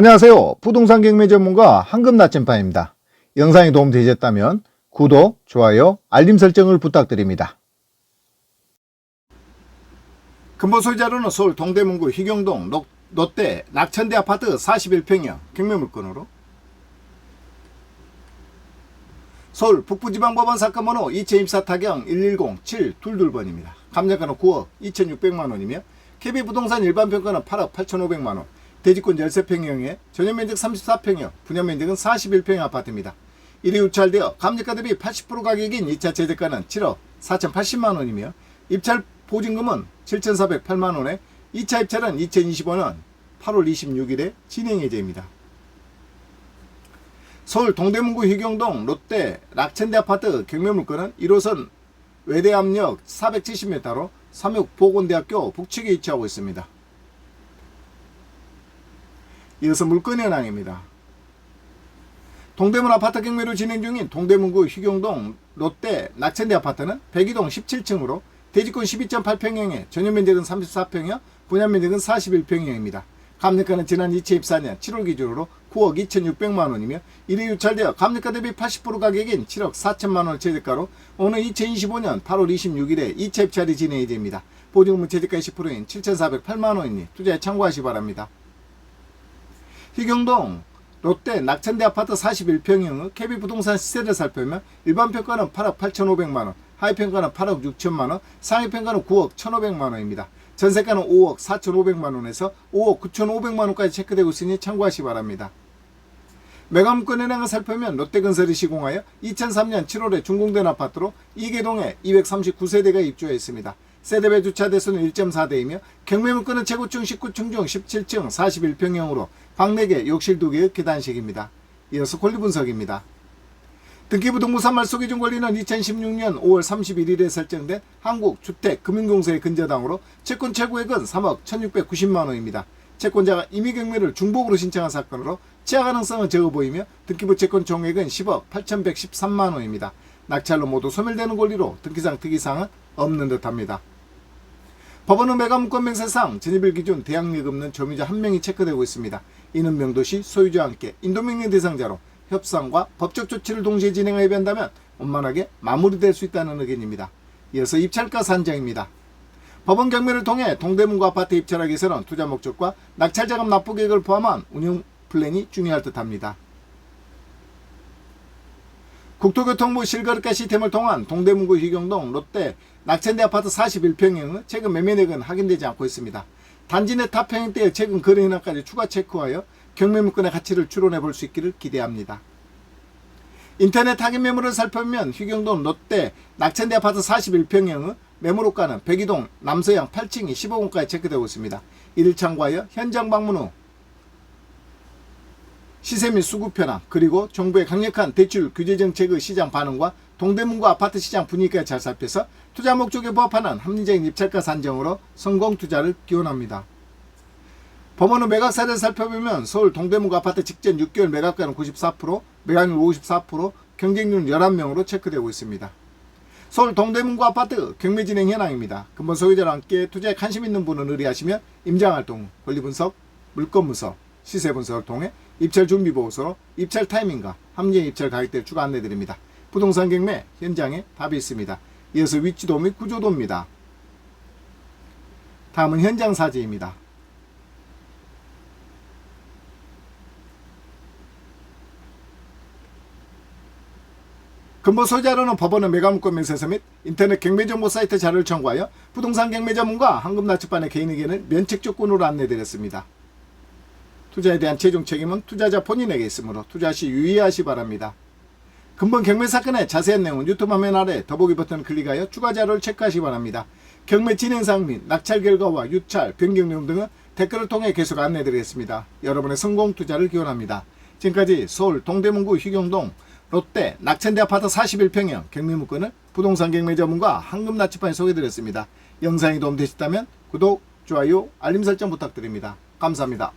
안녕하세요. 부동산 경매 전문가 황금 나침반입니다. 영상이 도움되셨다면 구독, 좋아요, 알림 설정을 부탁드립니다. 근본 소유자로는 서울 동대문구 희경동 롯- 롯데 낙천대 아파트 41평형 경매 물건으로 서울 북부지방법원 사건 번호 2024 타경 110722번입니다. 감정가는 9억 2600만 원이며 KB 부동산 일반 평가는 8억 8500만 원. 대지권 13평형에 전용 면적 34평형, 분양 면적은 41평형 아파트입니다. 이리 유찰되어 감정가 대비 80% 가격인 2차 재재가는 7억 4080만 원이며 입찰 보증금은 7408만 원에 2차 입찰은 2025년 8월 26일에 진행 예정입니다. 서울 동대문구 희경동 롯데 락천대 아파트 경매 물건은 1호선 외대암역 470m로 삼육보건대학교 북측에 위치하고 있습니다. 이어서 물건 현황입니다. 동대문 아파트 경매로 진행 중인 동대문구 희경동 롯데 낙천대 아파트는 백이동 17층으로 대지권 12.8평형에 전용 면적은 34평형, 분양 면적은 41평형입니다. 감정가는 지난 2024년 7월 기준으로 9억 2,600만 원이며 이리 유찰되어 감정가 대비 80% 가격인 7억 4천만 원을 최저가로 오늘 2025년 8월 26일에 2차 입찰이 진행 예정입니다. 보증금은 최저가 10%인 7,408만 원이니 투자에 참고하시 기 바랍니다. 희경동 롯데 낙천대 아파트 41평형의 KB 부동산 시세를 살펴보면 일반 평가는 8억 8,500만 원, 하위 평가는 8억 6천만 원, 상위 평가는 9억 1,500만 원입니다. 전세가는 5억 4,500만 원에서 5억 9,500만 원까지 체크되고 있으니 참고하시 기 바랍니다. 매감권 현황을 살펴보면 롯데건설이 시공하여 2003년 7월에 준공된 아파트로 이계동에 239세대가 입주했습니다. 세대별 주차 대수는 1.4대이며 경매물건은 최고층 19층 중 17층 41평형으로 방 4개, 욕실 2개의 계단식입니다. 이어서 권리 분석입니다. 등기부 동부산말 소개중 권리는 2016년 5월 31일에 설정된 한국주택금융공사의 근저당으로 채권 최고액은 3억 1690만 원입니다. 채권자가 임의 경매를 중복으로 신청한 사건으로 치아 가능성은 적어 보이며 등기부 채권 총액은 10억 8113만 원입니다. 낙찰로 모두 소멸되는 권리로 등기상 특이사항은 없는 듯합니다. 법원은 매각문건 명세상 전입일 기준 대항력 없는 점유자 한 명이 체크되고 있습니다. 이는 명도시 소유자와 함께 인도명령 대상자로 협상과 법적 조치를 동시에 진행하여 한다면 원만하게 마무리될 수 있다는 의견입니다. 이어서 입찰가 산정입니다. 법원 경매를 통해 동대문구 아파트 입찰하기 위해서는 투자 목적과 낙찰 자금 납부 계획을 포함한 운영 플랜이 중요할 듯합니다. 국토교통부 실거래가 시스템을 통한 동대문구 희경동 롯데 낙천대 아파트 41평형의 최근 매매액은 확인되지 않고 있습니다. 단지 내 타평형대의 최근 거래 현황까지 추가 체크하여 경매 물건의 가치를 추론해 볼 수 있기를 기대합니다. 인터넷 확인 매물을 살펴보면 희경동 롯데 낙천대 아파트 41평형의 매물호가는 백이동 남서양 8층이 15원까지 체크되고 있습니다. 이를 참고하여 현장 방문 후 시세 및 수급 현황 그리고 정부의 강력한 대출 규제 정책의 시장 반응과 동대문구 아파트 시장 분위기까지 잘 살펴서 투자 목적에 부합하는 합리적인 입찰가 산정으로 성공 투자를 기원합니다. 법원은 매각사를 살펴보면 서울 동대문구 아파트 직전 6개월 매각가는 94%, 매각률 54%, 경쟁률 11명으로 체크되고 있습니다. 서울 동대문구 아파트 경매 진행 현황입니다. 근본 소유자와 함께 투자에 관심 있는 분은 의뢰하시면 임장활동, 권리분석, 물건분석, 시세분석을 통해 입찰 준비 보고서로 입찰 타이밍과 함정 입찰 가격대를 추가 안내드립니다. 부동산 경매 현장에 답이 있습니다. 이어서 위치도 및 구조도입니다. 다음은 현장 사진입니다. 근본 소유자로는 법원의 매각문건 명세서 및 인터넷 경매정보 사이트 자료를 청구하여 부동산 경매 전문가 황금나치반의 개인 의견을 면책 조건으로 안내드렸습니다. 투자에 대한 최종 책임은 투자자 본인에게 있으므로 투자 시 유의하시 바랍니다. 근본 경매 사건의 자세한 내용은 유튜브 화면 아래 더보기 버튼 클릭하여 추가 자료를 체크하시기 바랍니다. 경매 진행 사항 및 낙찰 결과와 유찰, 변경 내용 등은 댓글을 통해 계속 안내드리겠습니다. 여러분의 성공 투자를 기원합니다. 지금까지 서울 동대문구 희경동 롯데 낙천대 아파트 41평형 경매물건을 부동산 경매 전문가 황금나치판에 소개드렸습니다. 영상이 도움되셨다면 구독, 좋아요, 알림 설정 부탁드립니다. 감사합니다.